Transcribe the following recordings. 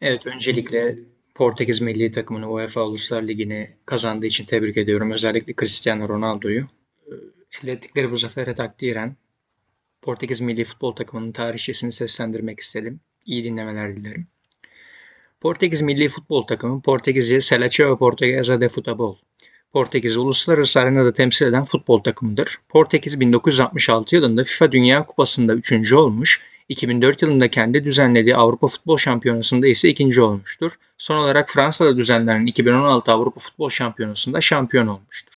Evet, öncelikle Portekiz milli takımını UEFA Uluslar Ligi'ni kazandığı için tebrik ediyorum. Özellikle Cristiano Ronaldo'yu. Ee, elde ettikleri bu zafere takdiren Portekiz milli futbol takımının tarihçesini seslendirmek istedim. İyi dinlemeler dilerim. Portekiz milli futbol takımı Portekizce Seleção Portuguesa de Futebol. Portekiz uluslararası arenada temsil eden futbol takımıdır. Portekiz 1966 yılında FIFA Dünya Kupası'nda 3. olmuş 2004 yılında kendi düzenlediği Avrupa Futbol Şampiyonası'nda ise ikinci olmuştur. Son olarak Fransa'da düzenlenen 2016 Avrupa Futbol Şampiyonası'nda şampiyon olmuştur.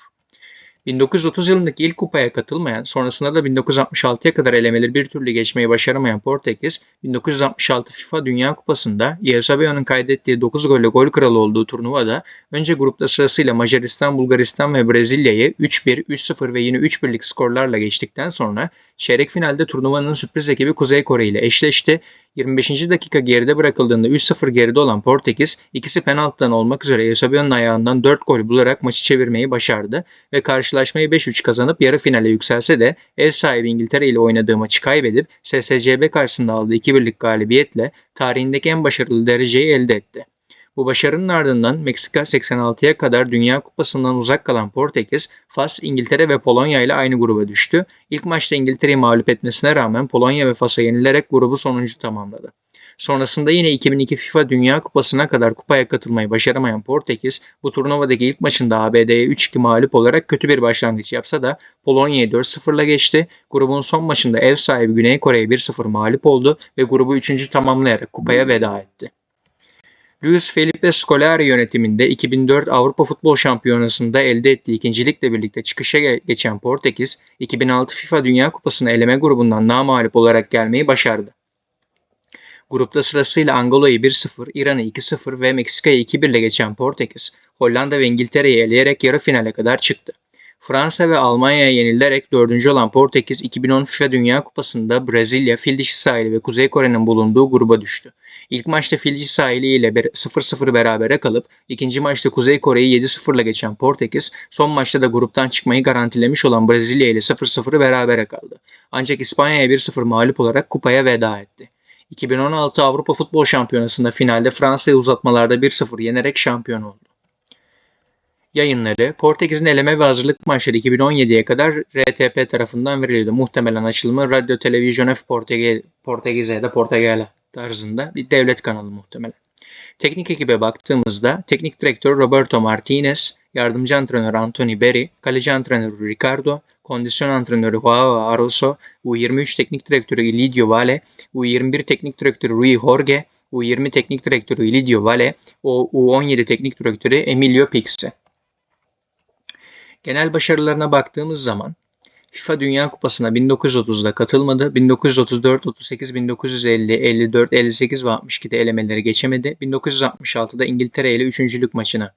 1930 yılındaki ilk kupaya katılmayan, sonrasında da 1966'ya kadar elemeleri bir türlü geçmeyi başaramayan Portekiz, 1966 FIFA Dünya Kupası'nda Eusebio'nun kaydettiği 9 golle gol kralı olduğu turnuvada önce grupta sırasıyla Macaristan, Bulgaristan ve Brezilya'yı 3-1, 3-0 ve yine 3-1'lik skorlarla geçtikten sonra çeyrek finalde turnuvanın sürpriz ekibi Kuzey Kore ile eşleşti 25. dakika geride bırakıldığında 3-0 geride olan Portekiz ikisi penaltıdan olmak üzere Eusebio'nun ayağından 4 gol bularak maçı çevirmeyi başardı ve karşılaşmayı 5-3 kazanıp yarı finale yükselse de ev sahibi İngiltere ile oynadığı maçı kaybedip SSCB karşısında aldığı 2-1'lik galibiyetle tarihindeki en başarılı dereceyi elde etti. Bu başarının ardından Meksika 86'ya kadar Dünya Kupası'ndan uzak kalan Portekiz, Fas, İngiltere ve Polonya ile aynı gruba düştü. İlk maçta İngiltere'yi mağlup etmesine rağmen Polonya ve Fas'a yenilerek grubu sonuncu tamamladı. Sonrasında yine 2002 FIFA Dünya Kupası'na kadar kupaya katılmayı başaramayan Portekiz, bu turnuvadaki ilk maçında ABD'ye 3-2 mağlup olarak kötü bir başlangıç yapsa da Polonya'yı 4-0'la geçti. Grubun son maçında ev sahibi Güney Kore'ye 1-0 mağlup oldu ve grubu 3. tamamlayarak kupaya veda etti. Luis Felipe Scolari yönetiminde 2004 Avrupa Futbol Şampiyonası'nda elde ettiği ikincilikle birlikte çıkışa geçen Portekiz, 2006 FIFA Dünya Kupası'na eleme grubundan namalip olarak gelmeyi başardı. Grupta sırasıyla Angola'yı 1-0, İran'ı 2-0 ve Meksika'yı 2-1 ile geçen Portekiz, Hollanda ve İngiltere'yi eleyerek yarı finale kadar çıktı. Fransa ve Almanya'ya yenilerek dördüncü olan Portekiz 2010 FIFA Dünya Kupası'nda Brezilya, Fildişi sahili ve Kuzey Kore'nin bulunduğu gruba düştü. İlk maçta Fildişi sahili ile 0-0 berabere kalıp ikinci maçta Kuzey Kore'yi 7-0 ile geçen Portekiz son maçta da gruptan çıkmayı garantilemiş olan Brezilya ile 0-0 berabere kaldı. Ancak İspanya'ya 1-0 mağlup olarak kupaya veda etti. 2016 Avrupa Futbol Şampiyonası'nda finalde Fransa'yı uzatmalarda 1-0 yenerek şampiyon oldu yayınları Portekiz'in eleme ve hazırlık maçları 2017'ye kadar RTP tarafından veriliyordu. Muhtemelen açılımı Radyo Televisione Portegize ya da Portegala tarzında bir devlet kanalı muhtemelen. Teknik ekibe baktığımızda teknik direktör Roberto Martinez, yardımcı antrenör Anthony Berry, kaleci antrenörü Ricardo, kondisyon antrenörü Joao Aroso, U23 teknik direktörü Lidio Vale, U21 teknik direktörü Rui Jorge, U20 teknik direktörü Lidio Vale, o U17 teknik direktörü Emilio Pixie. Genel başarılarına baktığımız zaman FIFA Dünya Kupası'na 1930'da katılmadı. 1934, 38, 1950, 54, 58 ve 62'de elemeleri geçemedi. 1966'da İngiltere ile üçüncülük maçını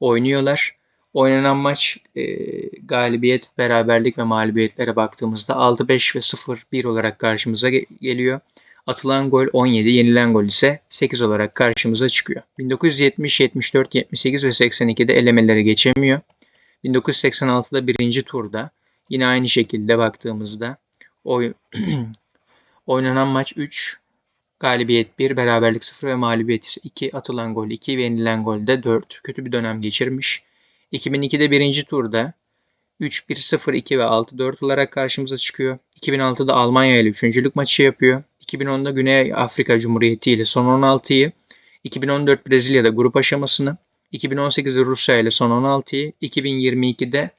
oynuyorlar. Oynanan maç e, galibiyet, beraberlik ve mağlubiyetlere baktığımızda 6-5 ve 0-1 olarak karşımıza geliyor. Atılan gol 17, yenilen gol ise 8 olarak karşımıza çıkıyor. 1970, 74, 78 ve 82'de elemeleri geçemiyor. 1986'da birinci turda yine aynı şekilde baktığımızda oy, oynanan maç 3, galibiyet 1, beraberlik 0 ve mağlubiyet ise 2, atılan gol 2 ve yenilen gol de 4. Kötü bir dönem geçirmiş. 2002'de birinci turda 3, 1, 0, 2 ve 6, 4 olarak karşımıza çıkıyor. 2006'da Almanya ile üçüncülük maçı yapıyor. 2010'da Güney Afrika Cumhuriyeti ile son 16'yı. 2014 Brezilya'da grup aşamasını. 2018'de Rusya ile son 16'yı, 2022'de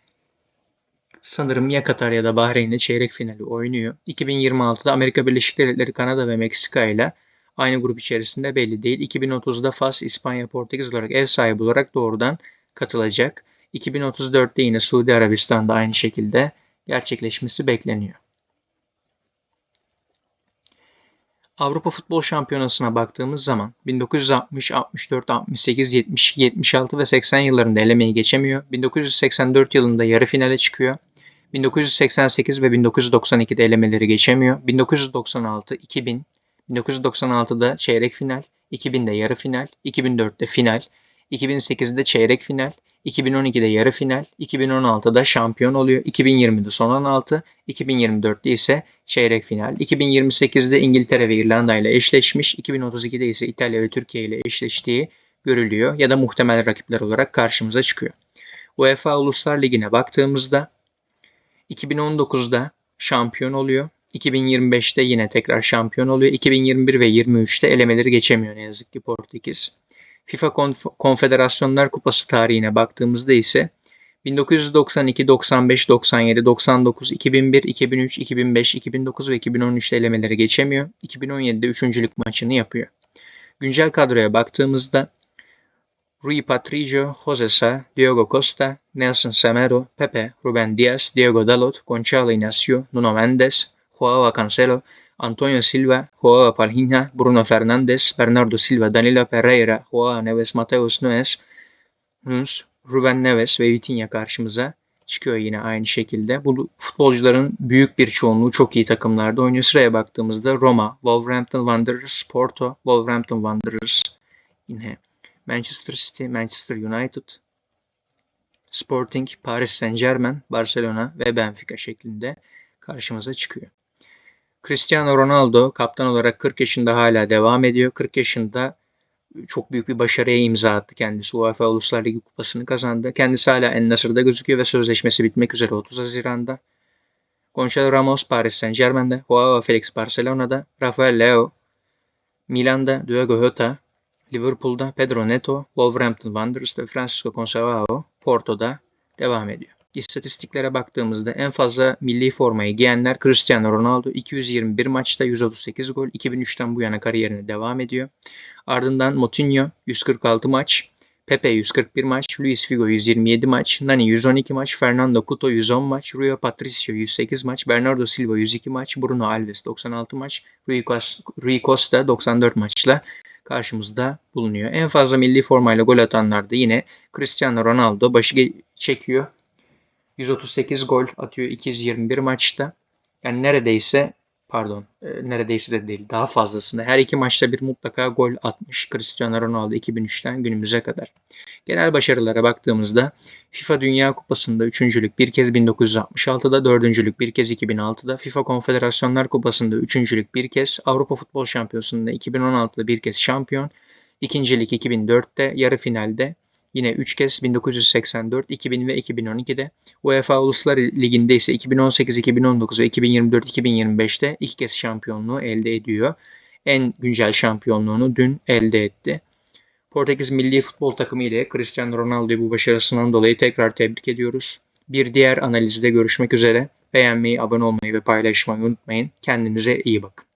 sanırım ya Katar ya da Bahreyn'le çeyrek finali oynuyor. 2026'da Amerika Birleşik Devletleri, Kanada ve Meksika ile aynı grup içerisinde belli değil. 2030'da Fas, İspanya, Portekiz olarak ev sahibi olarak doğrudan katılacak. 2034'te yine Suudi Arabistan'da aynı şekilde gerçekleşmesi bekleniyor. Avrupa Futbol Şampiyonası'na baktığımız zaman 1960, 64, 68, 72, 76 ve 80 yıllarında elemeyi geçemiyor. 1984 yılında yarı finale çıkıyor. 1988 ve 1992'de elemeleri geçemiyor. 1996, 2000, 1996'da çeyrek final, 2000'de yarı final, 2004'te final, 2008'de çeyrek final, 2012'de yarı final, 2016'da şampiyon oluyor, 2020'de son 16, 2024'te ise çeyrek final, 2028'de İngiltere ve İrlanda ile eşleşmiş, 2032'de ise İtalya ve Türkiye ile eşleştiği görülüyor ya da muhtemel rakipler olarak karşımıza çıkıyor. UEFA Uluslar Ligi'ne baktığımızda 2019'da şampiyon oluyor. 2025'te yine tekrar şampiyon oluyor. 2021 ve 23'te elemeleri geçemiyor ne yazık ki Portekiz. FIFA Konf- Konfederasyonlar Kupası tarihine baktığımızda ise 1992, 95, 97, 99, 2001, 2003, 2005, 2009 ve 2013'te elemeleri geçemiyor. 2017'de üçüncülük maçını yapıyor. Güncel kadroya baktığımızda Rui Patricio, José Sá, Diogo Costa, Nelson Semedo, Pepe, Ruben Dias, Diego Dalot, Gonçalo Inacio, Nuno Mendes, Joao Cancelo, Antonio Silva, Joao Palhinha, Bruno Fernandes, Bernardo Silva, Danilo Pereira, Joao Neves, Mateus Nunes, Nunes, Ruben Neves ve Vitinha karşımıza çıkıyor yine aynı şekilde. Bu futbolcuların büyük bir çoğunluğu çok iyi takımlarda oynuyor. Sıraya baktığımızda Roma, Wolverhampton Wanderers, Porto, Wolverhampton Wanderers, yine Manchester City, Manchester United, Sporting, Paris Saint-Germain, Barcelona ve Benfica şeklinde karşımıza çıkıyor. Cristiano Ronaldo kaptan olarak 40 yaşında hala devam ediyor. 40 yaşında çok büyük bir başarıya imza attı kendisi. UEFA Uluslar Ligi kupasını kazandı. Kendisi hala En Nasır'da gözüküyor ve sözleşmesi bitmek üzere 30 Haziran'da. Gonçalo Ramos Paris Saint Germain'de, Joao Felix Barcelona'da, Rafael Leo Milan'da, Diogo Jota Liverpool'da, Pedro Neto, Wolverhampton Wanderers'da, Francisco Conceição Porto'da devam ediyor. İstatistiklere baktığımızda en fazla milli formayı giyenler Cristiano Ronaldo 221 maçta 138 gol 2003'ten bu yana kariyerine devam ediyor. Ardından Moutinho 146 maç, Pepe 141 maç, Luis Figo 127 maç, Nani 112 maç, Fernando Couto 110 maç, Rui Patricio 108 maç, Bernardo Silva 102 maç, Bruno Alves 96 maç, Rui Costa 94 maçla karşımızda bulunuyor. En fazla milli formayla gol atanlar da yine Cristiano Ronaldo başı çekiyor. 138 gol atıyor 221 maçta. Yani neredeyse pardon e, neredeyse de değil daha fazlasında her iki maçta bir mutlaka gol atmış Cristiano Ronaldo 2003'ten günümüze kadar. Genel başarılara baktığımızda FIFA Dünya Kupası'nda üçüncülük bir kez 1966'da, dördüncülük bir kez 2006'da, FIFA Konfederasyonlar Kupası'nda üçüncülük bir kez, Avrupa Futbol Şampiyonası'nda 2016'da bir kez şampiyon, ikincilik 2004'te, yarı finalde Yine 3 kez 1984, 2000 ve 2012'de. UEFA Uluslar Ligi'nde ise 2018, 2019 ve 2024, 2025'te ilk kez şampiyonluğu elde ediyor. En güncel şampiyonluğunu dün elde etti. Portekiz milli futbol takımı ile Cristiano Ronaldo'yu bu başarısından dolayı tekrar tebrik ediyoruz. Bir diğer analizde görüşmek üzere. Beğenmeyi, abone olmayı ve paylaşmayı unutmayın. Kendinize iyi bakın.